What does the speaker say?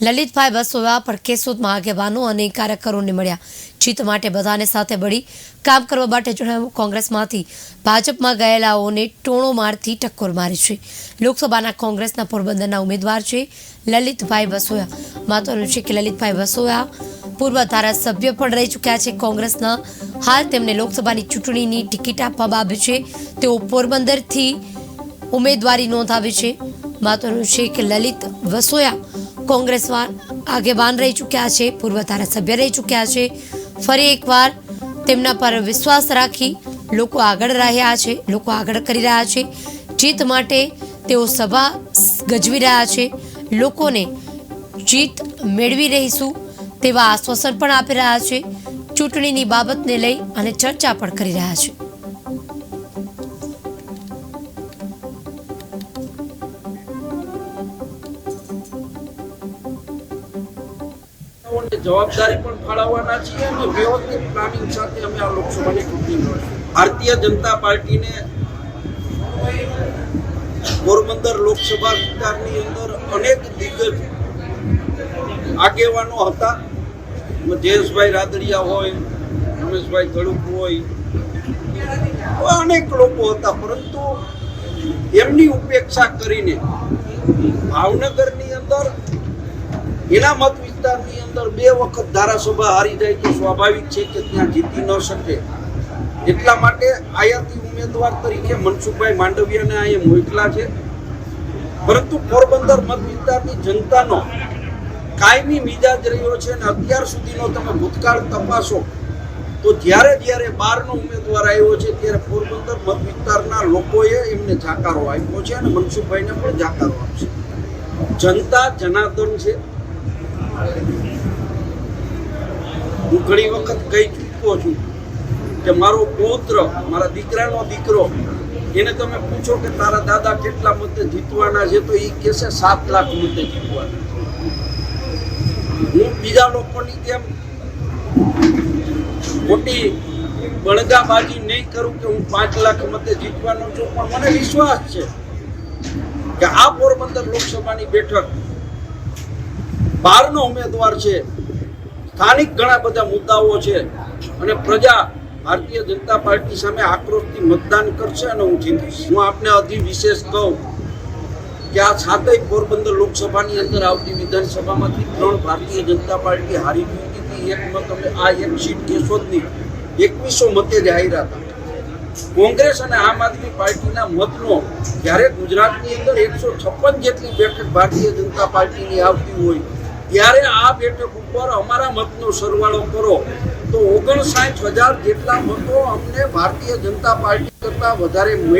લલિતભાઈ વસોયા પણ કેશોદમાં આગેવાનો અને કાર્યકરોને મળ્યા. જીત માટે બધાને સાથે મળી કામ કરવા માટે જણાવ્યું, કોંગ્રેસમાંથી ભાજપમાં ગયેલાઓને ટોણો મારથી ટક્કોર મારી છે. લોકસભાના કોંગ્રેસના પોરબંદરના ઉમેદવાર છે લલિતભાઈ વસોયા મહત્વનું છે કે લલિતભાઈ વસોયા પૂર્વ ધારાસભ્ય પણ રહી ચૂક્યા છે. કોંગ્રેસના હાલ તેમને લોકસભાની ચૂંટણીની ટિકિટ આપવામાં આવી છે. તેઓ પોરબંદરથી ઉમેદવારી નોંધાવી છે. છે કે લલિત વસોયા કોંગ્રેસમાં આગેવાન રહી ચૂક્યા છે, પૂર્વ ધારાસભ્ય રહી ચૂક્યા છે. ફરી એકવાર તેમના પર વિશ્વાસ રાખી લોકો આગળ રહ્યા છે, લોકો આગળ કરી રહ્યા છે. જીત માટે તેઓ સભા ગજવી રહ્યા છે. લોકોને જીત મેળવી રહીશું તેવા આશ્વાસન પણ આપી રહ્યા છે. ચૂંટણીની બાબતને લઈ અને ચર્ચા પણ કરી રહ્યા છે. જવાબદારી પણ ફાળવવાના છીએ અને વ્યવસ્થિત પ્લાનિંગ સાથે અમે આ લોકસભાની ચૂંટણી. ભારતીય જનતા પાર્ટીને પોરબંદર લોકસભા વિસ્તારની અંદર અનેક દિગ્ગજ આગેવાનો હતા જયેશભાઈ રાદડિયા હોય, રમેશભાઈ ધડુક હોય અનેક લોકો હતા પરંતુ એમની ઉપેક્ષા કરીને ભાવનગરની અંદર એના મત વિસ્તારની અંદર બે વખત ધારાસભા હારી જાય તો સ્વાભાવિક છે કે ત્યાં જીતી ન શકે. એટલા માટે આયાતી ઉમેદવાર તરીકે મનસુખભાઈ માંડવિયાને અહીંયા મોકલા છે. પરંતુ પોરબંદર મત વિસ્તારની જનતાનો કાયમી મિજાજ રહ્યો છે અને અત્યાર સુધીનો તમે ભૂતકાળ તપાસો તો જ્યારે જ્યારે બહારનો ઉમેદવાર આવ્યો છે ત્યારે પોરબંદર મત વિસ્તારના લોકોએ એમને જાકારો આપ્યો છે અને મનસુખભાઈને પણ જાકારો આપશે. જનતા જનાર્દન છે. હું ઘણી વખત કહી ચૂક્યો છું કે મારો પૌત્ર, મારા દીકરાનો દીકરો, એને તમે પૂછો કે તારા દાદા કેટલા મતે જીતવાના છે, તો એ કહેશે સાત લાખ મતે જીતવાના. હું બીજા લોકોની જેમ મોટી બળગાબાજી નહીં કરું કે હું પાંચ લાખ મતે જીતવાનો છું, પણ મને વિશ્વાસ છે કે આ પોરબંદર લોકસભાની બેઠક બહારનો ઉમેદવાર છે. સ્થાનિક ઘણા બધા મુદ્દાઓ છે અને પ્રજા ભારતીય જનતા પાર્ટી સામે આક્રોશથી મતદાન કરશે અને હું જીતીશ. હું આપને અતિ વિશેષ કહું કે આ સાતેય પોરબંદર લોકસભાની અંદર આવતી વિધાનસભામાંથી ત્રણ ભારતીય જનતા પાર્ટી હારી ગઈ હતી. એક મત અમે આ એક સીટ કેશોદની એકવીસો મતે જાહેર હતા. કોંગ્રેસ અને આમ આદમી પાર્ટીના મતનો જ્યારે ગુજરાતની અંદર એકસો છપ્પન જેટલી બેઠક ભારતીય જનતા પાર્ટીની આવતી હોય ત્યારે આ બેઠક ઉપર અમારા મતનો સરવાળો કરો. તો ઓગણસાઠ હજાર જેટલા મતો અમને ભારતીય જનતા પાર્ટી કરતાં વધારે મળ્યા